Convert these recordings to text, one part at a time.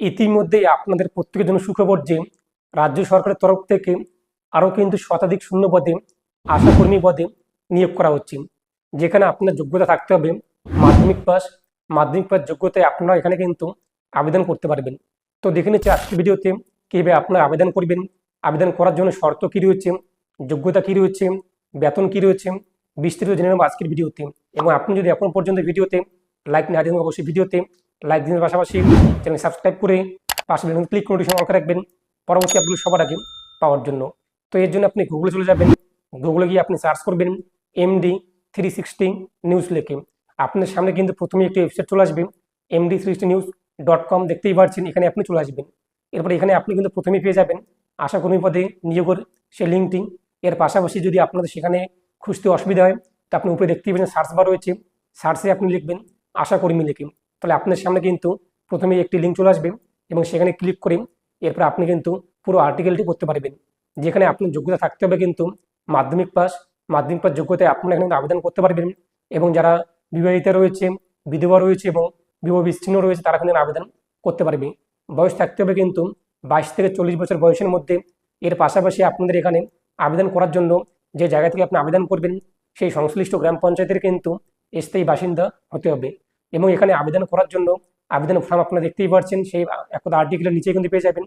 ইতিমধ্যেই আপনাদের প্রত্যেকের জন্য সুখবর যে রাজ্য সরকারের তরফ থেকে আরও কিন্তু শতাধিক শূন্য পদে আশাকর্মী পদে নিয়োগ করা হচ্ছে। যেখানে আপনার যোগ্যতা থাকতে হবে মাধ্যমিক পাস। মাধ্যমিক পাস যোগ্যতায় আপনারা এখানে কিন্তু আবেদন করতে পারবেন। তো দেখে নিচ্ছি আজকের ভিডিওতে কীভাবে আপনারা আবেদন করবেন। আবেদন করার জন্য শর্ত কী রয়েছে? যোগ্যতা কী রয়েছে? বেতন কী রয়েছে? বিস্তারিত জেনে নেব আজকের ভিডিওতে। এবং আপনি যদি এখন পর্যন্ত ভিডিওতে লাইক না দিন, অবশ্যই ভিডিওতে লাইক দিনের পাশাপাশি চ্যানেল সাবস্ক্রাইব করে পাশে ক্লিক নোটিফিকেশন অন করে রাখবেন। পরবর্তী আপডেট সবার আগে পাওয়ার জন্য। তো এর জন্য আপনি গুগলে চলে যাবেন। গুগলে গিয়ে আপনি সার্চ করবেন এমডি থ্রি সিক্সটি নিউজ লিখে। আপনার সামনে কিন্তু প্রথমে একটি ওয়েবসাইট চলে আসবে। MD three news dot com দেখতেই পারছেন, এখানে আপনি চলে আসবেন। এরপরে এখানে আপনি কিন্তু প্রথমেই পেয়ে যাবেন আশাকর্মী পদে নিয়োগের সেই লিঙ্কটি এর পাশাপাশি যদি আপনাদের সেখানে খুঁজতে অসুবিধা হয়, তো আপনি উপরে দেখতেই পাবেন সার্চ বার রয়েছে। সার্চে আপনি লিখবেন আশাকর্মী লিখে। তাহলে আপনার সামনে কিন্তু প্রথমে একটি লিঙ্ক চলে আসবে এবং সেখানে ক্লিক করে এরপর আপনি কিন্তু পুরো আর্টিকেলটি করতে পারবেন। যেখানে আপনার যোগ্যতা থাকতে হবে কিন্তু মাধ্যমিক পাস মাধ্যমিক পাস যোগ্যতায় আপনারা এখানে আবেদন করতে পারবেন এবং যারা বিবাহিতা রয়েছে, বিধবা রয়েছে এবং বিবাহ বিচ্ছিন্ন রয়েছে তারা কিন্তু আবেদন করতে পারবে। বয়স থাকতে হবে কিন্তু বাইশ থেকে চল্লিশ বছর বয়সের মধ্যে। এর পাশাপাশি আপনাদের এখানে আবেদন করার জন্য যে জায়গা থেকে আপনি আবেদন করবেন, সেই সংশ্লিষ্ট গ্রাম পঞ্চায়েতের কিন্তু স্থায়ী বাসিন্দা হতে হবে। এবং এখানে আবেদন করার জন্য আবেদন ফর্ম আপনারা দেখতেই পাচ্ছেন সেই একটা আর্টিকেলের নিচে কিন্তু পেয়ে যাবেন।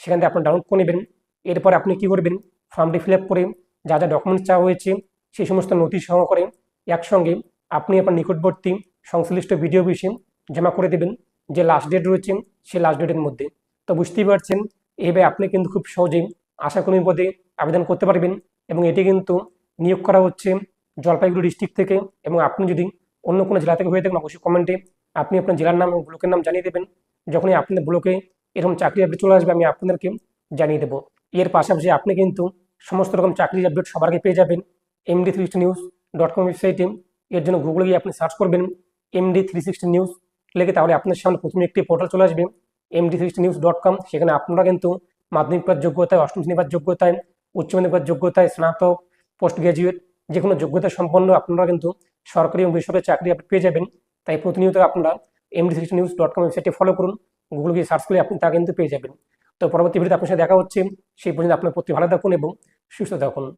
সেখান থেকে আপনার ডাউনলোড করে নেবেন। এরপর আপনি কি করবেন? ফর্মটি ফিল করে যা যা ডকুমেন্টস চাওয়া হয়েছে, সেই সমস্ত নথি সহকারে একসঙ্গে আপনি আপনার নিকটবর্তী সংশ্লিষ্ট ভিডিও অফিসে জমা করে দেবেন, যে লাস্ট ডেট রয়েছে, সেই লাস্ট ডেটের মধ্যে। তো বুঝতেই পারছেন এইভাবে আপনি কিন্তু খুব সহজেই আশাকর্মী পদে আবেদন করতে পারবেন এবং এটি কিন্তু নিয়োগ করা হচ্ছে জলপাইগুড়ি ডিস্ট্রিক্ট থেকে এবং আপনি যদি অন্য কোনো জেলা থেকে হয়ে থাকেন অবশ্যই কমেন্টে আপনি আপনার জেলার নাম এবং ব্লকের নাম জানিয়ে দেবেন। যখনই আপনাদের ব্লকে এরকম চাকরি আপডেট চলে আসবে, আমি আপনাদেরকে জানিয়ে দেবো। এর পাশাপাশি আপনি কিন্তু সমস্ত রকম চাকরির আপডেট সবার আগে পেয়ে যাবেন। MD three sixty news dot com ওয়েবসাইটে এর জন্য গুগলে গিয়ে আপনি সার্চ করবেন এমডি থ্রি সিক্সটি নিউজ লেগে তাহলে আপনার সামনে প্রথমে একটি পোর্টাল চলে আসবে MD three news dot com সেখানে আপনারা কিন্তু মাধ্যমিক পাস যোগ্যতায়, অষ্টম শ্রেণি পাস যোগ্যতায়, উচ্চ মাধ্যমিক পাস যোগ্যতায়, স্নাতক পোস্ট গ্রাজুয়েট যে কোনো যোগ্যতা সম্পন্ন আপনারা কিন্তু সরকারি এবং বেসরকারি চাকরি আপনি পেয়ে যাবেন। তাই প্রতিনিয়ত আপনারা MD sixty news dot com ওয়েবসাইটটি ফলো করুন। গুগল গিয়ে সার্চ করলে আপনি তা কিন্তু পেয়ে যাবেন। তো পরবর্তী ভিডিওতে আপনার সাথে দেখা হচ্ছে। সেই পর্যন্ত আপনার প্রতি ভালো থাকুন এবং সুস্থ থাকুন।